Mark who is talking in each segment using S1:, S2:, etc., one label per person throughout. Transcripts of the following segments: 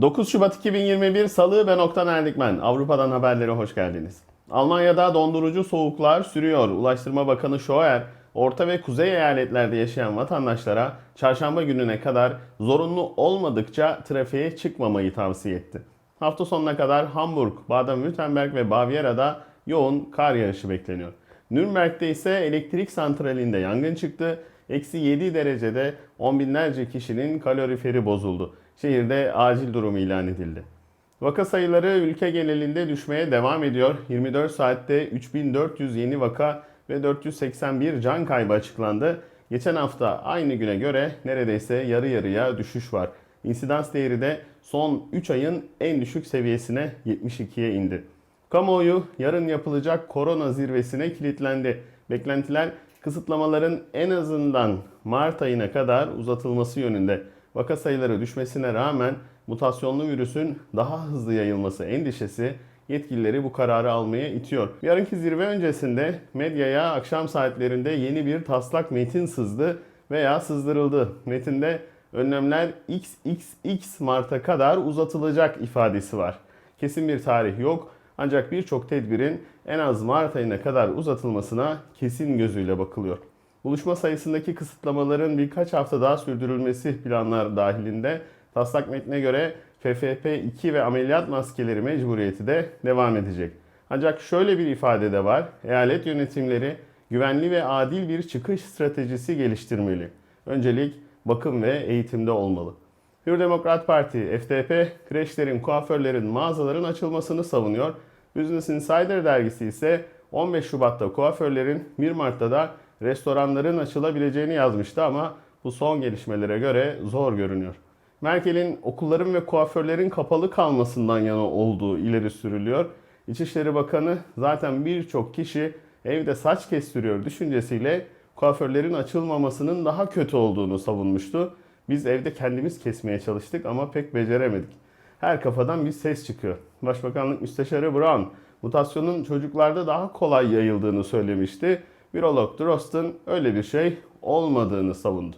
S1: 9 Şubat 2021 Salı ben Oktan Erdikmen. Avrupa'dan haberlere hoş geldiniz. Almanya'da dondurucu soğuklar sürüyor. Ulaştırma Bakanı Scheuer, orta ve kuzey eyaletlerde yaşayan vatandaşlara çarşamba gününe kadar zorunlu olmadıkça trafiğe çıkmamayı tavsiye etti. Hafta sonuna kadar Hamburg, Baden-Württemberg ve Bavyera'da yoğun kar yağışı bekleniyor. Nürnberg'de ise elektrik santralinde yangın çıktı. Eksi 7 derecede on binlerce kişinin kaloriferi bozuldu. Şehirde acil durum ilan edildi. Vaka sayıları ülke genelinde düşmeye devam ediyor. 24 saatte 3400 yeni vaka ve 481 can kaybı açıklandı. Geçen hafta aynı güne göre neredeyse yarı yarıya düşüş var. İnsidans değeri de son 3 ayın en düşük seviyesine 72'ye indi. Kamuoyu yarın yapılacak korona zirvesine kilitlendi. Beklentiler kısıtlamaların en azından Mart ayına kadar uzatılması yönünde. Vaka sayıları düşmesine rağmen mutasyonlu virüsün daha hızlı yayılması endişesi yetkilileri bu kararı almaya itiyor. Yarınki zirve öncesinde medyaya akşam saatlerinde yeni bir taslak metin sızdı veya sızdırıldı. Metinde önlemler XXX Mart'a kadar uzatılacak ifadesi var. Kesin bir tarih yok ancak birçok tedbirin en az Mart ayına kadar uzatılmasına kesin gözüyle bakılıyor. Buluşma sayısındaki kısıtlamaların birkaç hafta daha sürdürülmesi planlar dahilinde taslak metnine göre FFP2 ve ameliyat maskeleri mecburiyeti de devam edecek. Ancak şöyle bir ifade de var. Eyalet yönetimleri güvenli ve adil bir çıkış stratejisi geliştirmeli. Öncelik bakım ve eğitimde olmalı. Hür Demokrat Parti, FDP, kreşlerin, kuaförlerin, mağazaların açılmasını savunuyor. Business Insider dergisi ise 15 Şubat'ta kuaförlerin, 1 Mart'ta da restoranların açılabileceğini yazmıştı ama bu son gelişmelere göre zor görünüyor. Merkel'in okulların ve kuaförlerin kapalı kalmasından yana olduğu ileri sürülüyor. İçişleri Bakanı zaten birçok kişi evde saç kestiriyor düşüncesiyle kuaförlerin açılmamasının daha kötü olduğunu savunmuştu. Biz evde kendimiz kesmeye çalıştık ama pek beceremedik. Her kafadan bir ses çıkıyor. Başbakanlık Müsteşarı Brown mutasyonun çocuklarda daha kolay yayıldığını söylemişti. Virolog Drosten öyle bir şey olmadığını savundu.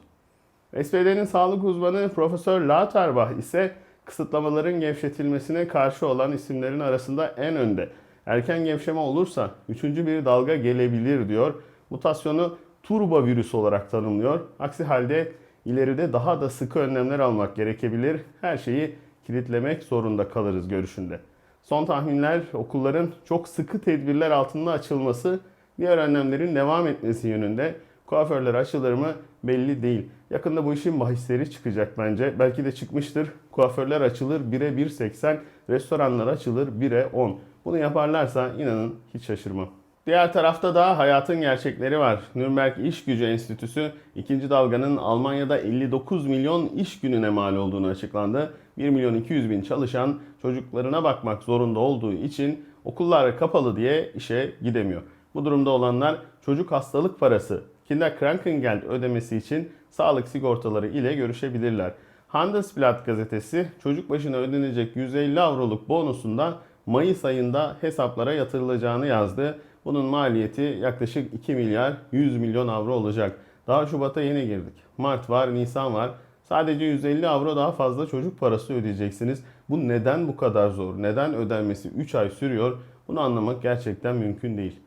S1: SPD'nin sağlık uzmanı Profesör Lauterbach ise kısıtlamaların gevşetilmesine karşı olan isimlerin arasında en önde. Erken gevşeme olursa üçüncü bir dalga gelebilir diyor. Mutasyonu turbo virüs olarak tanımlıyor. Aksi halde ileride daha da sıkı önlemler almak gerekebilir. Her şeyi kilitlemek zorunda kalırız görüşünde. Son tahminler okulların çok sıkı tedbirler altında açılması, diğer önlemlerin devam etmesi yönünde. Kuaförler açılır mı belli değil. Yakında bu işin bahisleri çıkacak bence. Belki de çıkmıştır. Kuaförler açılır 1'e 1.80, restoranlar açılır 1'e 10. Bunu yaparlarsa inanın hiç şaşırmam. Diğer tarafta da hayatın gerçekleri var. Nürnberg İş Gücü Enstitüsü ikinci dalganın Almanya'da 59 milyon iş gününe mal olduğunu açıklandı. 1 milyon 200 bin çalışan çocuklarına bakmak zorunda olduğu için okullar kapalı diye işe gidemiyor. Bu durumda olanlar çocuk hastalık parası, Kinderkrankengeld ödemesi için sağlık sigortaları ile görüşebilirler. Handelsblatt gazetesi çocuk başına ödenecek 150 avroluk bonusundan Mayıs ayında hesaplara yatırılacağını yazdı. Bunun maliyeti yaklaşık 2 milyar 100 milyon avro olacak. Daha Şubat'a yeni girdik. Mart var, Nisan var. Sadece 150 avro daha fazla çocuk parası ödeyeceksiniz. Bu neden bu kadar zor? Neden ödenmesi 3 ay sürüyor? Bunu anlamak gerçekten mümkün değil.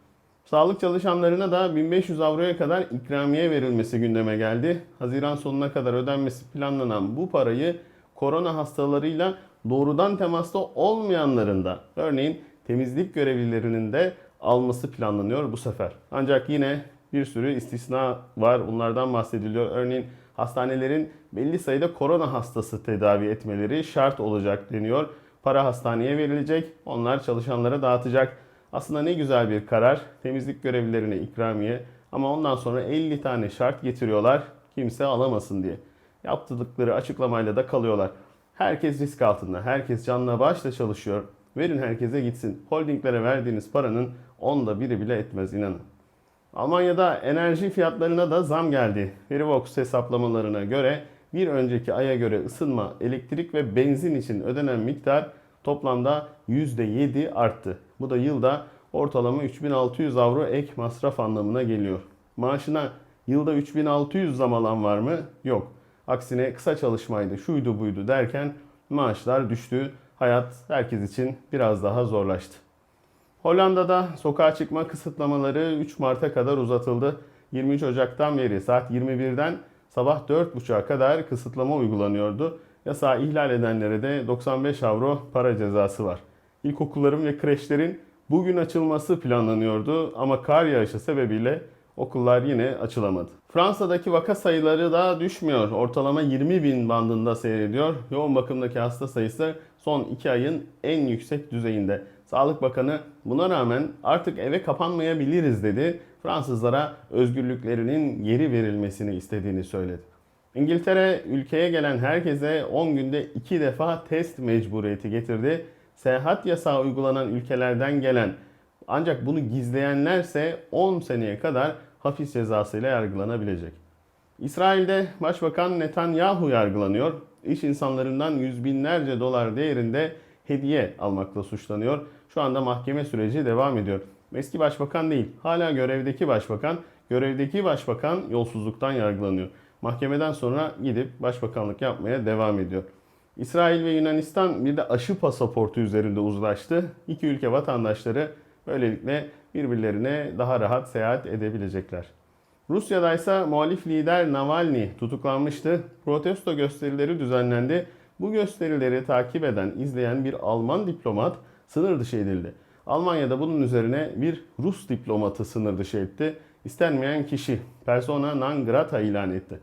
S1: Sağlık çalışanlarına da 1500 avroya kadar ikramiye verilmesi gündeme geldi. Haziran sonuna kadar ödenmesi planlanan bu parayı korona hastalarıyla doğrudan temasta olmayanların da örneğin temizlik görevlilerinin de alması planlanıyor bu sefer. Ancak yine bir sürü istisna var. Bunlardan bahsediliyor. Örneğin hastanelerin belli sayıda korona hastası tedavi etmeleri şart olacak deniyor. Para hastaneye verilecek. Onlar çalışanlara dağıtacak. Aslında ne güzel bir karar. Temizlik görevlilerine ikramiye ama ondan sonra 50 tane şart getiriyorlar. Kimse alamasın diye. Yaptıkları açıklamayla da kalıyorlar. Herkes risk altında. Herkes canla başla çalışıyor. Verin herkese gitsin. Holdinglere verdiğiniz paranın onda biri bile etmez inanın. Almanya'da enerji fiyatlarına da zam geldi. Verivox hesaplamalarına göre bir önceki aya göre ısınma, elektrik ve benzin için ödenen miktar toplamda %7 arttı. Bu da yılda ortalama 3600 avro ek masraf anlamına geliyor. Maaşına yılda 3600 zam alan var mı? Yok. Aksine kısa çalışmaydı, şuydu buydu derken maaşlar düştü. Hayat herkes için biraz daha zorlaştı. Hollanda'da sokağa çıkma kısıtlamaları 3 Mart'a kadar uzatıldı. 23 Ocak'tan beri saat 21'den sabah 4.30'a kadar kısıtlama uygulanıyordu. Yasağı ihlal edenlere de 95 avro para cezası var. İlkokulların ve kreşlerin bugün açılması planlanıyordu ama kar yağışı sebebiyle okullar yine açılamadı. Fransa'daki vaka sayıları da düşmüyor. Ortalama 20 bin bandında seyrediyor. Yoğun bakımdaki hasta sayısı son 2 ayın en yüksek düzeyinde. Sağlık Bakanı buna rağmen artık eve kapanmayabiliriz dedi. Fransızlara özgürlüklerinin geri verilmesini istediğini söyledi. İngiltere ülkeye gelen herkese 10 günde 2 defa test mecburiyeti getirdi. Seyahat yasağı uygulanan ülkelerden gelen ancak bunu gizleyenlerse 10 seneye kadar hapis cezasıyla yargılanabilecek. İsrail'de Başbakan Netanyahu yargılanıyor. İş insanlarından yüz binlerce dolar değerinde hediye almakla suçlanıyor. Şu anda mahkeme süreci devam ediyor. Eski başbakan değil, hala görevdeki başbakan. Görevdeki başbakan yolsuzluktan yargılanıyor. Mahkemeden sonra gidip başbakanlık yapmaya devam ediyor. İsrail ve Yunanistan bir de aşı pasaportu üzerinde uzlaştı. İki ülke vatandaşları böylelikle birbirlerine daha rahat seyahat edebilecekler. Rusya'da ise muhalif lider Navalny tutuklanmıştı. Protesto gösterileri düzenlendi. Bu gösterileri takip eden, izleyen bir Alman diplomat sınır dışı edildi. Almanya'da bunun üzerine bir Rus diplomatı sınır dışı etti. İstenmeyen kişi persona non grata ilan etti.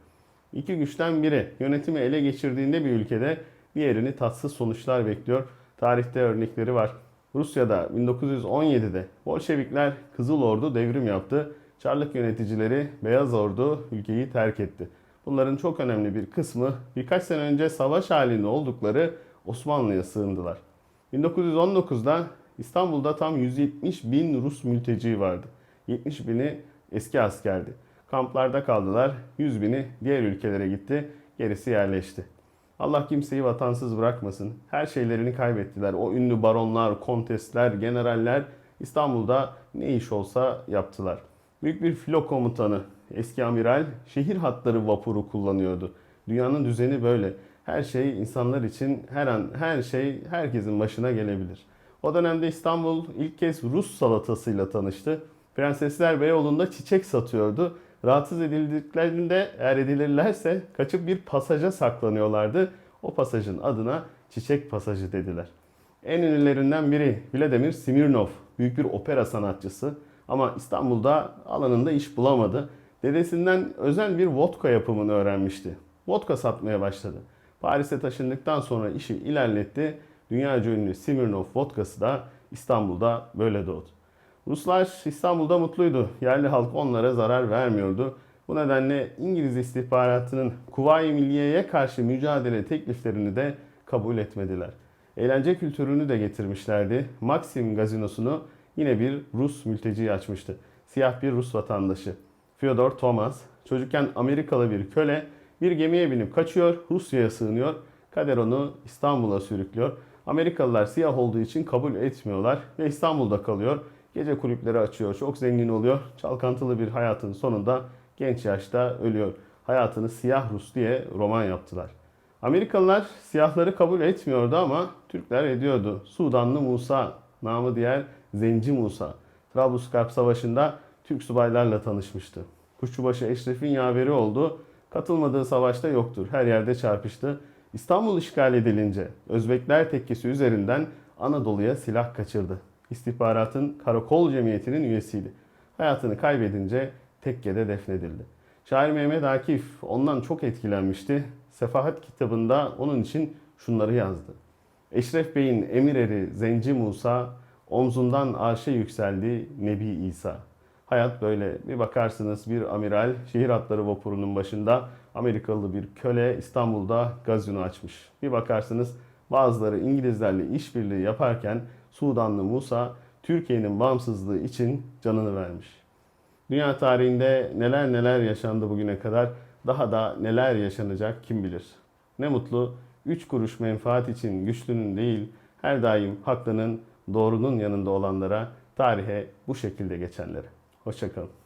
S1: İki güçten biri yönetimi ele geçirdiğinde bir ülkede diğerini tatsız sonuçlar bekliyor. Tarihte örnekleri var. Rusya'da 1917'de Bolşevikler Kızıl Ordu devrim yaptı. Çarlık yöneticileri Beyaz Ordu ülkeyi terk etti. Bunların çok önemli bir kısmı birkaç sene önce savaş halinde oldukları Osmanlı'ya sığındılar. 1919'da İstanbul'da tam 170 bin Rus mülteci vardı. 70 bini eski askerdi. Kamplarda kaldılar. 100 bini diğer ülkelere gitti. Gerisi yerleşti. Allah kimseyi vatansız bırakmasın. Her şeylerini kaybettiler. O ünlü baronlar, kontesler, generaller İstanbul'da ne iş olsa yaptılar. Büyük bir filo komutanı, eski amiral şehir hatları vapuru kullanıyordu. Dünyanın düzeni böyle. Her şey insanlar için her an her şey herkesin başına gelebilir. O dönemde İstanbul ilk kez Rus salatasıyla tanıştı. Prensesler Beyoğlu'nda çiçek satıyordu. Rahatsız edildiklerinde eğer edilirlerse kaçıp bir pasaja saklanıyorlardı. O pasajın adına Çiçek Pasajı dediler. En ünlülerinden biri Vladimir Smirnov, büyük bir opera sanatçısı. Ama İstanbul'da alanında iş bulamadı. Dedesinden özel bir vodka yapımını öğrenmişti. Vodka satmaya başladı. Paris'e taşındıktan sonra işi ilerletti. Dünyaca ünlü Smirnov vodkası da İstanbul'da böyle doğdu. Ruslar İstanbul'da mutluydu. Yerli halk onlara zarar vermiyordu. Bu nedenle İngiliz istihbaratının Kuvayi Milliye'ye karşı mücadele tekliflerini de kabul etmediler. Eğlence kültürünü de getirmişlerdi. Maxim gazinosunu yine bir Rus mülteci açmıştı. Siyah bir Rus vatandaşı. Fyodor Thomas, çocukken Amerikalı bir köle bir gemiye binip kaçıyor, Rusya'ya sığınıyor. Kader onu İstanbul'a sürüklüyor. Amerikalılar siyah olduğu için kabul etmiyorlar ve İstanbul'da kalıyor. Gece kulüpleri açıyor, çok zengin oluyor. Çalkantılı bir hayatın sonunda genç yaşta ölüyor. Hayatını siyah Rus diye roman yaptılar. Amerikalılar siyahları kabul etmiyordu ama Türkler ediyordu. Sudanlı Musa, namı diğer Zenci Musa. Trablusgarp Savaşı'nda Türk subaylarla tanışmıştı. Kuşçubaşı Eşref'in yaveri oldu. Katılmadığı savaşta yoktur. Her yerde çarpıştı. İstanbul işgal edilince Özbekler tekkesi üzerinden Anadolu'ya silah kaçırdı. İstihbaratın Karakol Cemiyeti'nin üyesiydi. Hayatını kaybedince tekkede defnedildi. Şair Mehmet Akif ondan çok etkilenmişti. Sefahat kitabında onun için şunları yazdı. Eşref Bey'in emir eri Zenci Musa, omzundan arşa yükseldi Nebi İsa. Hayat böyle. Bir bakarsınız bir amiral şehir hatları vapurunun başında Amerikalı bir köle İstanbul'da gazino açmış. Bir bakarsınız bazıları İngilizlerle işbirliği yaparken Sudanlı Musa Türkiye'nin bağımsızlığı için canını vermiş. Dünya tarihinde neler neler yaşandı bugüne kadar daha da neler yaşanacak kim bilir. Ne mutlu 3 kuruş menfaat için güçlünün değil her daim haklının doğrunun yanında olanlara tarihe bu şekilde geçenlere. Hoşçakalın.